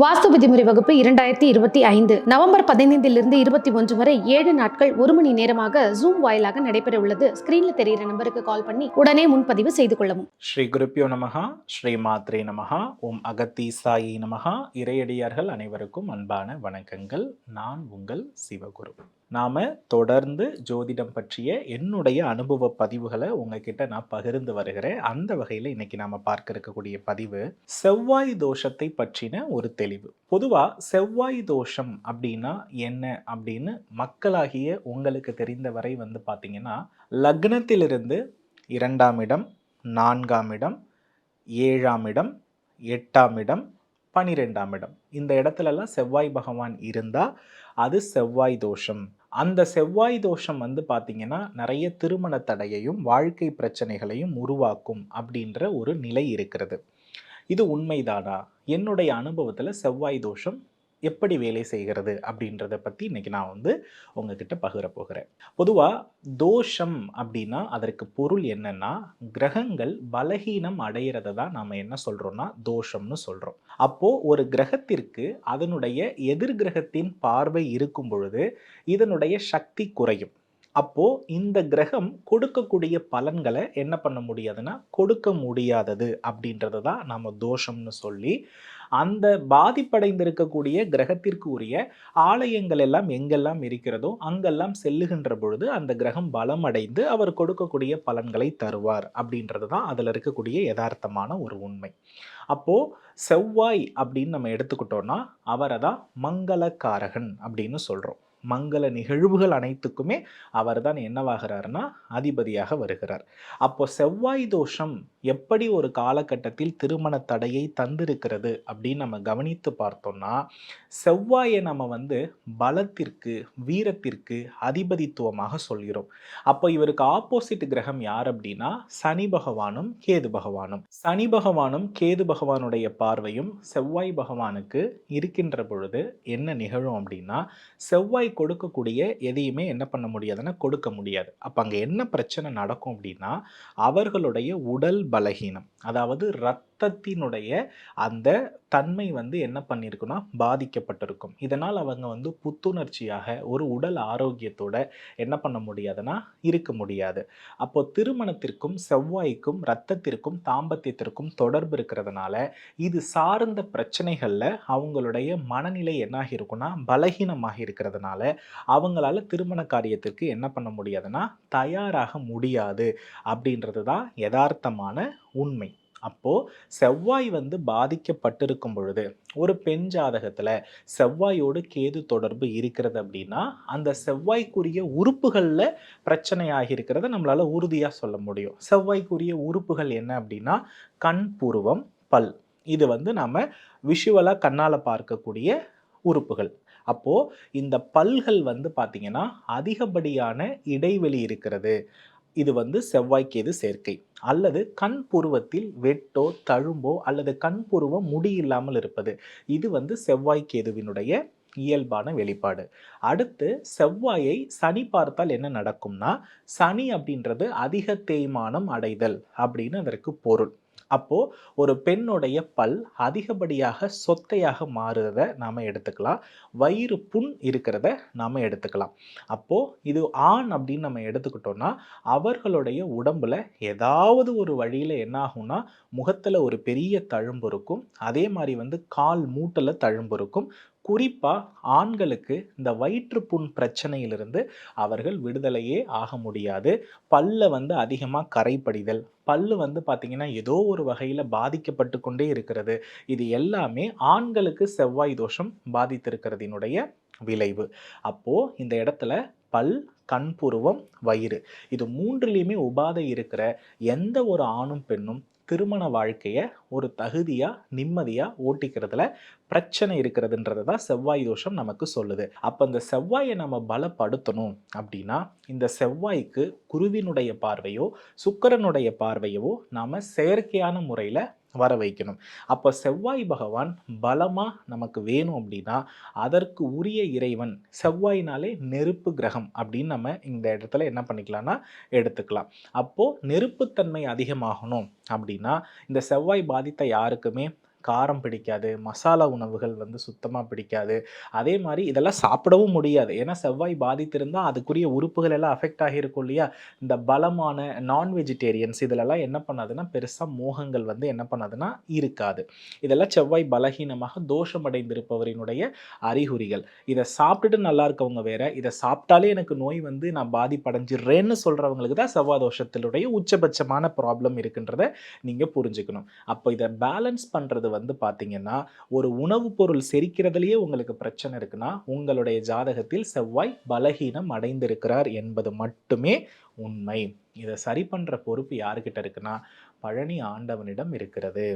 வாஸ்து விதிமுறை வகுப்பு இரண்டாயிரத்தி இருபத்தி ஐந்து நவம்பர் பதினைந்திலிருந்து இருபத்தி ஒன்று வரை ஏழு நாட்கள் ஒரு மணி நேரமாக ஜூம் வாயிலாக நடைபெற உள்ளது ஸ்கிரீன்ல தெரியிற நம்பருக்கு கால் பண்ணி உடனே முன்பதிவு செய்து கொள்ளவும். ஸ்ரீ குருப்பியோ நமகா ஸ்ரீ மாத்ரே நமகா ஓம் அகத்தி சாயி நமகா இறையடியார்கள் அனைவருக்கும் அன்பான வணக்கங்கள். நான் உங்கள் சிவகுரு. நாம் தொடர்ந்து ஜோதிடம் பற்றிய என்னுடைய அனுபவ பதிவுகளை உங்ககிட்ட நான் பகிர்ந்து வருகிறேன். அந்த வகையில் இன்னைக்கு நாம் பார்க்க இருக்கக்கூடிய பதிவு செவ்வாய் தோஷத்தை பற்றின ஒரு தெளிவு. பொதுவாக செவ்வாய் தோஷம் அப்படின்னா என்ன அப்படின்னு மக்களாகிய உங்களுக்கு தெரிந்த வரை வந்து பார்த்தீங்கன்னா லக்னத்திலிருந்து இரண்டாம் இடம் நான்காம் இடம் ஏழாம் இடம் எட்டாம் இடம் பனிரெண்டாம் இடம். இந்த இடத்துலலாம் செவ்வாய் பகவான் இருந்தால் அது செவ்வாய் தோஷம். அந்த செவ்வாய் தோஷம் வந்து பார்த்திங்கன்னா நிறைய திருமண தடையையும் வாழ்க்கை பிரச்சனைகளையும் உருவாக்கும் அப்படின்ற ஒரு நிலை இருக்கிறது. இது உண்மைதானா? என்னுடைய அனுபவத்தில் செவ்வாய் தோஷம் எப்படி வேலை செய்கிறது அப்படின்றத பற்றி இன்னைக்கு நான் வந்து உங்ககிட்ட பகிர போகிறேன். பொதுவாக தோஷம் அப்படின்னா அதற்கு பொருள் என்னன்னா கிரகங்கள் பலகீனம் அடையிறத தான் நாம் என்ன சொல்கிறோன்னா தோஷம்னு சொல்கிறோம் அப்போது ஒரு கிரகத்திற்கு அதனுடைய எதிர்கிரகத்தின் பார்வை இருக்கும் பொழுது இதனுடைய சக்தி குறையும். அப்போ இந்த கிரகம் கொடுக்கக்கூடிய பலன்களை என்ன பண்ண முடியாதுன்னா கொடுக்க முடியாதது அப்படின்றது தான் நம்ம தோஷம்னு சொல்லி அந்த பாதிப்படைந்திருக்கக்கூடிய கிரகத்திற்கு உரிய ஆலயங்கள் எல்லாம் எங்கெல்லாம் இருக்கிறதோ அங்கெல்லாம் செல்லுகின்ற பொழுது அந்த கிரகம் பலமடைந்து அவர் கொடுக்கக்கூடிய பலன்களை தருவார் அப்படின்றது தான் அதில் இருக்கக்கூடிய யதார்த்தமான ஒரு உண்மை. அப்போது செவ்வாய் அப்படின்னு நம்ம எடுத்துக்கிட்டோன்னா அவரை தான் மங்களக்காரகன் அப்படின்னு சொல்கிறோம் மங்கள நிகழ்வுகள் அனைத்துக்குமே அவர் தான் என்னவாகிறார்னா அதிபதியாக வருகிறார். அப்போ செவ்வாய் தோஷம் எப்படி ஒரு காலகட்டத்தில் திருமண தடையை தந்திருக்கிறது அப்படின்னு நம்ம கவனித்து பார்த்தோம்னா செவ்வாயை நம்ம வந்து பலத்திற்கு வீரத்திற்கு அதிபதித்துவமாக சொல்கிறோம். அப்போ இவருக்கு ஆப்போசிட் கிரகம் யார் அப்படின்னா சனி பகவானும் கேது பகவானும். சனி பகவானும் கேது பகவானுடைய பார்வையும் செவ்வாய் பகவானுக்கு இருக்கின்ற பொழுது என்ன நிகழும் அப்படின்னா செவ்வாய் கொடுக்கக்கூடிய எதையுமே என்ன பண்ண முடியாதுன்னா கொடுக்க முடியாது. அப்போ அங்கே என்ன பிரச்சனை நடக்கும் அப்படின்னா அவர்களுடைய உடல் பலகீனம். அதாவது ரத்த ரத்தத்தினுடைய அந்த தன்மை வந்து என்ன பண்ணியிருக்குன்னா பாதிக்கப்பட்டிருக்கும். இதனால் அவங்க வந்து புத்துணர்ச்சியாக ஒரு உடல் ஆரோக்கியத்தோட என்ன பண்ண முடியாதுன்னா இருக்க முடியாது. அப்போ திருமணத்திற்கும் செவ்வாய்க்கும் ரத்தத்திற்கும் தாம்பத்தியத்திற்கும் தொடர்பு இருக்கிறதுனால இது சார்ந்த பிரச்சனைகளில் அவங்களுடைய மனநிலை என்னாகி இருக்குன்னா பலகீனமாக இருக்கிறதுனால அவங்களால திருமண காரியத்திற்கு என்ன பண்ண முடியாதுன்னா தயாராக முடியாது. அப்படின்றது தான் யதார்த்தமான உண்மை. அப்போது செவ்வாய் வந்து பாதிக்கப்பட்டிருக்கும் பொழுது ஒரு பெண் ஜாதகத்தில் செவ்வாயோடு கேது தொடர்பு இருக்கிறது அப்படின்னா அந்த செவ்வாய்க்குரிய உறுப்புகளில் பிரச்சனையாக இருக்கிறத நம்மளால் உறுதியாக சொல்ல முடியும். செவ்வாய்க்குரிய உறுப்புகள் என்ன அப்படின்னா கண் புருவம் பல். இது வந்து நாம் விஷுவலாக கண்ணால் பார்க்கக்கூடிய உறுப்புகள். அப்போது இந்த பல்கள் வந்து பார்த்திங்கன்னா அதிகப்படியான இடைவெளி இருக்கிறது. இது வந்து செவ்வாய்க்கேது சேர்க்கை. அல்லது கண் புருவத்தில் வெட்டோ தழும்போ அல்லது கண் புருவம் முடி இல்லாமல் இருப்பது. இது வந்து செவ்வாய்க்கேதுவினுடைய இயல்பான வெளிப்பாடு. அடுத்து செவ்வாயை சனி பார்த்தால் என்ன நடக்கும்னா சனி அப்படின்றது அதிக தேய்மானம் அடைதல் அப்படின்னு அதற்கு பொருள். அப்போ ஒரு பெண்ணுடைய பல் அதிகப்படியாக சொத்தையாக மாறுறத நாம எடுத்துக்கலாம். வயிறு புண் இருக்கிறத நாம எடுத்துக்கலாம். அப்போ இது ஆண் அப்படின்னு நம்ம எடுத்துக்கிட்டோம்னா அவர்களுடைய உடம்புல ஏதாவது ஒரு வழியில என்ன ஆகும்னா முகத்துல ஒரு பெரிய தழும்பு இருக்கும். அதே மாதிரி வந்து கால் மூட்டில் தழும்பு இருக்கும். குறிப்பாக ஆண்களுக்கு இந்த வயிற்றுப்புண் பிரச்சனையிலிருந்து அவர்கள் விடுதலையே ஆக முடியாது. பல்ல வந்து அதிகமாக கரைப்படிதல் பல்லு வந்து பார்த்திங்கன்னா ஏதோ ஒரு வகையில் பாதிக்கப்பட்டு கொண்டே இருக்கிறது. இது எல்லாமே ஆண்களுக்கு செவ்வாய் தோஷம் பாதித்திருக்கிறதினுடைய விளைவு. அப்போது இந்த இடத்துல பல் கண்புருவம் வயிறு இது மூன்றுலேயுமே உபாதை இருக்கிற எந்த ஒரு ஆணும் பெண்ணும் திருமண வாழ்க்கையை ஒரு தகுதியாக நிம்மதியாக ஓட்டிக்கிறதுல பிரச்சனை இருக்கிறதுன்றதை தான் செவ்வாய் தோஷம் நமக்கு சொல்லுது. அப்போ இந்த செவ்வாயை நம்ம பலப்படுத்தணும் அப்படின்னா இந்த செவ்வாய்க்கு குருவினுடைய பார்வையோ சுக்கரனுடைய பார்வையோ நாம் செயற்கையான முறையில் வர வைக்கணும். அப்போ செவ்வாய் பகவான் பலமாக நமக்கு வேணும் அப்படின்னா அதற்கு உரிய இறைவன் செவ்வாயினாலே நெருப்பு கிரகம் அப்படின்னு நம்ம இந்த இடத்துல என்ன பண்ணிக்கலாம்னா எடுத்துக்கலாம். அப்போது நெருப்புத்தன்மை அதிகமாகணும் அப்படின்னா இந்த செவ்வாய் பாதித்த யாருக்குமே காரம் பிடிக்காது மசாலா உணவுகள் வந்து சுத்தமாக பிடிக்காது. அதே மாதிரி இதெல்லாம் சாப்பிடவும் முடியாது. ஏன்னா செவ்வாய் பாதித்திருந்தால் அதுக்குரிய உறுப்புகள் எல்லாம் அஃபெக்ட் ஆகியிருக்கும் இல்லையா? இந்த பலமான நான் வெஜிடேரியன்ஸ் இதிலெல்லாம் என்ன பண்ணாதுன்னா பெருசாக மோகங்கள் வந்து என்ன பண்ணாதுன்னா இருக்காது. இதெல்லாம் செவ்வாய் பலகீனமாக தோஷமடைந்திருப்பவரினுடைய அறிகுறிகள். இதை சாப்பிட்டுட்டு நல்லா இருக்கவங்க வேற. இதை சாப்பிட்டாலே எனக்கு நோய் வந்து நான் பாதிப்படைஞ்சிடுறேன்னு சொல்கிறவங்களுக்கு தான் செவ்வாய் தோஷத்தினுடைய உச்சபட்சமான ப்ராப்ளம் இருக்குன்றத நீங்கள் புரிஞ்சுக்கணும். அப்போ இதை பேலன்ஸ் பண்ணுறது வந்து பார்த்தீங்கன்னா ஒரு உணவுப் பொருள் செரிக்கிறதுலேயே உங்களுக்கு பிரச்சனை இருக்குன்னா உங்களுடைய ஜாதகத்தில் செவ்வாய் பலகீனம் அடைந்திருக்கிறார் என்பது மட்டுமே உண்மை. இதை சரி பண்ணுற பொறுப்பு யாருக்கிட்ட இருக்குன்னா பழனி ஆண்டவனிடம் இருக்கிறது.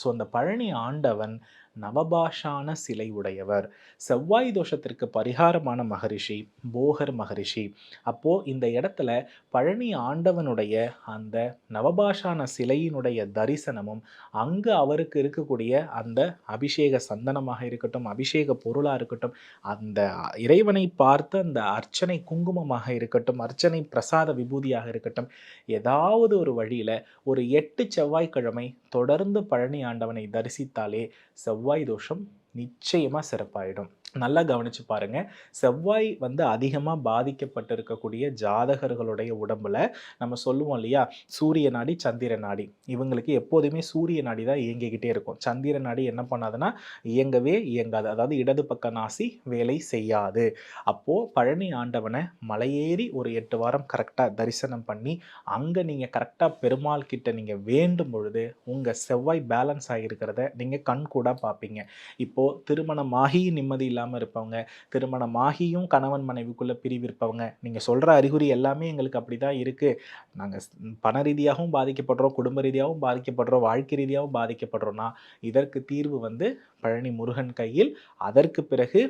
ஸோ அந்த பழனி ஆண்டவன் நவபாஷான சிலை உடையவர். செவ்வாய் தோஷத்திற்கு பரிகாரமான மகரிஷி போகர் மகரிஷி. அப்போது இந்த இடத்துல பழனி ஆண்டவனுடைய அந்த நவபாஷான சிலையினுடைய தரிசனமும் அங்கு அவருக்கு இருக்கக்கூடிய அந்த அபிஷேக சந்தனமாக இருக்கட்டும் அபிஷேக பொருளாக இருக்கட்டும் அந்த இறைவனை பார்த்து அந்த அர்ச்சனை குங்குமமாக இருக்கட்டும் அர்ச்சனை பிரசாத விபூதியாக இருக்கட்டும் ஏதாவது ஒரு வழியில் ஒரு எட்டு செவ்வாய்க்கிழமை தொடர்ந்து பழனி ஆண்டவனை தரிசித்தாலே செவ்வாய் தோஷம் நிச்சயமாக சிறப்பாயிடும். நல்லா கவனிச்சு பாருங்கள் செவ்வாய் வந்து அதிகமாக பாதிக்கப்பட்டிருக்கக்கூடிய ஜாதகர்களுடைய உடம்புல நம்ம சொல்லுவோம் இல்லையா? சூரிய நாடி சந்திர நாடி. இவங்களுக்கு எப்போதுமே சூரிய நாடி தான் இயங்கிக்கிட்டே இருக்கும். சந்திர நாடி என்ன பண்ணாதுன்னா இயங்கவே இயங்காது. அதாவது இடது பக்க நாசி வேலை செய்யாது. அப்போது பழனி ஆண்டவனை மலையேறி ஒரு எட்டு வாரம் கரெக்டாக தரிசனம் பண்ணி அங்கே நீங்கள் கரெக்டாக பெருமாள் கிட்ட நீங்கள் வேண்டும் பொழுது உங்கள் செவ்வாய் பேலன்ஸ் ஆகியிருக்கிறத நீங்கள் கண் கூட பார்ப்பீங்க. இப்போது திருமணமாகி நிம்மதி இல்லாமல் இருப்பவங்க திருமணமாகியும் கணவன் மனைவிக்குள்ளே பிரிவிருப்பவங்க. நீங்கள் சொல்கிற அறிகுறி எல்லாமே எங்களுக்கு அப்படி தான் இருக்குது நாங்கள் பண ரீதியாகவும் பாதிக்கப்படுறோம் குடும்ப ரீதியாகவும் பாதிக்கப்படுறோம் வாழ்க்கை ரீதியாகவும் பாதிக்கப்படுறோம்னா இதற்கு தீர்வு வந்து பழனி முருகன் கையில். அதற்கு பிறகு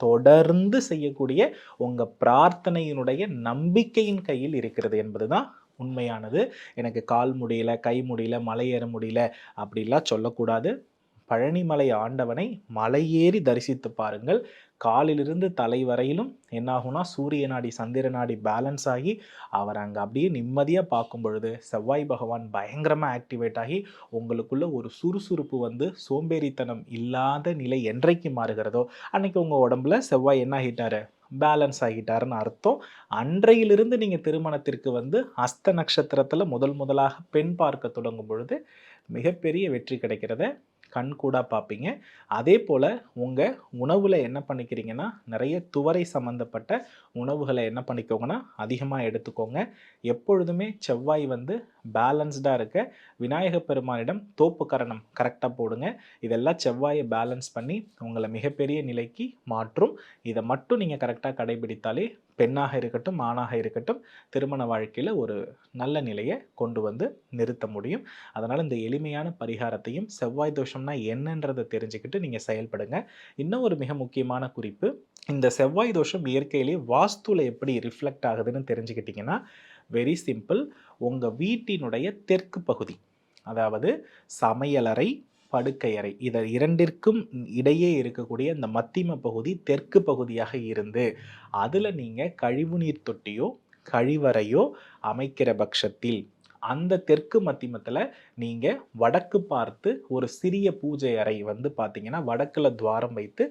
தொடர்ந்து செய்யக்கூடிய உங்கள் பிரார்த்தனையினுடைய நம்பிக்கையின் கையில் இருக்கிறது என்பது தான் உண்மையானது. எனக்கு கால் முடியல கை முடியல மலை ஏற முடியல அப்படிலாம் சொல்லக்கூடாது. பழனிமலை ஆண்டவனை மலையேறி தரிசித்து பாருங்கள். காலிலிருந்து தலை வரையிலும் என்னாகும்னா சூரிய நாடி சந்திர நாடி பேலன்ஸ் ஆகி அவர் அங்கே அப்படியே நிம்மதியாக பார்க்கும் பொழுது செவ்வாய் பகவான் பயங்கரமாக ஆக்டிவேட் ஆகி உங்களுக்குள்ள ஒரு சுறுசுறுப்பு வந்து சோம்பேறித்தனம் இல்லாத நிலை என்றைக்கு மாறுகிறதோ அன்னைக்கு உங்கள் உடம்புல செவ்வாய் என்ன ஆகிட்டாரு? பேலன்ஸ் ஆகிட்டாருன்னு அர்த்தம். அன்றையிலிருந்து நீங்கள் திருமணத்திற்கு வந்து அஸ்த நட்சத்திரத்தில் முதல் முதலாக பெண் பார்க்க தொடங்கும் பொழுது மிகப்பெரிய வெற்றி கிடைக்கிறத கண் கூட பார்ப்பீங்க அதே போல் உங்கள் உணவில் என்ன பண்ணிக்கிறீங்கன்னா நிறைய துவரை சம்மந்தப்பட்ட உணவுகளை என்ன பண்ணிக்கோங்கன்னா அதிகமாக எடுத்துக்கோங்க. எப்பொழுதுமே செவ்வாய் வந்து பேலன்ஸ்டாக இருக்க விநாயக பெருமானிடம் தோப்பு கரணம் கரெக்டாக போடுங்க. இதெல்லாம் செவ்வாயை பேலன்ஸ் பண்ணி உங்களை மிகப்பெரிய நிலைக்கு மாற்றும். இதை மட்டும் நீங்கள் கரெக்டாக கடைபிடித்தாலே பெண்ணாக இருக்கட்டும் ஆணாக இருக்கட்டும் திருமண வாழ்க்கையில் ஒரு நல்ல நிலையை கொண்டு வந்து நிறுத்த முடியும். அதனால் இந்த எளிமையான பரிகாரத்தையும் செவ்வாய் தோஷம்னா என்னன்றதை தெரிஞ்சுக்கிட்டு நீங்கள் செயல்படுங்க. இன்னும் ஒரு மிக முக்கியமான குறிப்பு இந்த செவ்வாய் தோஷம் இயற்கையிலேயே வாஸ்துவில் எப்படி ரிஃப்ளெக்ட் ஆகுதுன்னு தெரிஞ்சுக்கிட்டிங்கன்னா வெரி சிம்பிள் உங்கள் வீட்டினுடைய தெற்கு பகுதி அதாவது சமையலறை படுக்கையறை இதை இரண்டிற்கும் இடையே இருக்கக்கூடிய இந்த மத்திம பகுதி தெற்கு பகுதியாக இருந்து அதில் நீங்கள் கழிவுநீர் தொட்டியோ கழிவறையோ அமைக்கிற பட்சத்தில் அந்த தெற்கு மத்திமத்தில் நீங்கள் வடக்கு பார்த்து ஒரு சிறிய பூஜை அறை வந்து பார்த்தீங்கன்னா வடக்கில் துவாரம் வைத்து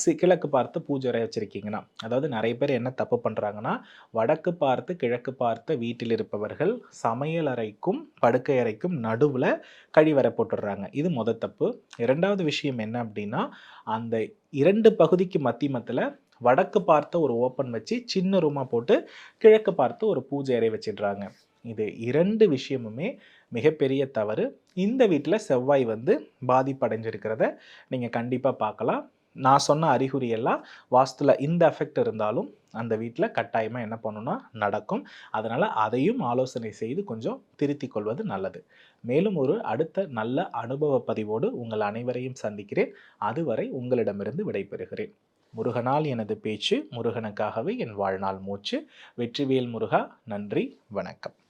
சி- கிழக்கு பார்த்து பூஜை அறை வச்சுருக்கீங்கன்னா அதாவது நிறைய பேர் என்ன தப்பு பண்ணுறாங்கன்னா வடக்கு பார்த்து கிழக்கு பார்த்த வீட்டில் இருப்பவர்கள் சமையல் அறைக்கும் படுக்கை அறைக்கும் நடுவில் கழிவறை போட்டுடுறாங்க. இது மொத தப்பு. இரண்டாவது விஷயம் என்ன அப்படின்னா அந்த இரண்டு பகுதிக்கு மத்தியமத்தில் வடக்கு பார்த்த ஒரு ஓப்பன் வச்சு சின்ன ரூமாக போட்டு கிழக்கு பார்த்து ஒரு பூஜை அறை வச்சிடுறாங்க. இது இரண்டு விஷயமுமே மிகப்பெரிய தவறு. இந்த வீட்டில் செவ்வாய் வந்து பாதிப்படைஞ்சிருக்கிறத நீங்கள் கண்டிப்பாக பார்க்கலாம் நான் சொன்ன அறிகுறி எல்லாம் வாஸ்துல இந்த எஃபெக்ட் இருந்தாலும் அந்த வீட்டில் கட்டாயமாக என்ன பண்ணுன்னா நடக்கும். அதனால் அதையும் ஆலோசனை செய்து கொஞ்சம் திருத்திக் கொள்வது நல்லது. மேலும் ஒரு அடுத்த நல்ல அனுபவ பதிவோடு உங்கள் அனைவரையும் சந்திக்கிறேன். அதுவரை உங்களிடமிருந்து விடைபெறுகிறேன். முருகனால் எனது பேச்சு முருகனுக்காகவே என் வாழ்நாள் மூச்சு. வெற்றிவேல் முருகா நன்றி வணக்கம்.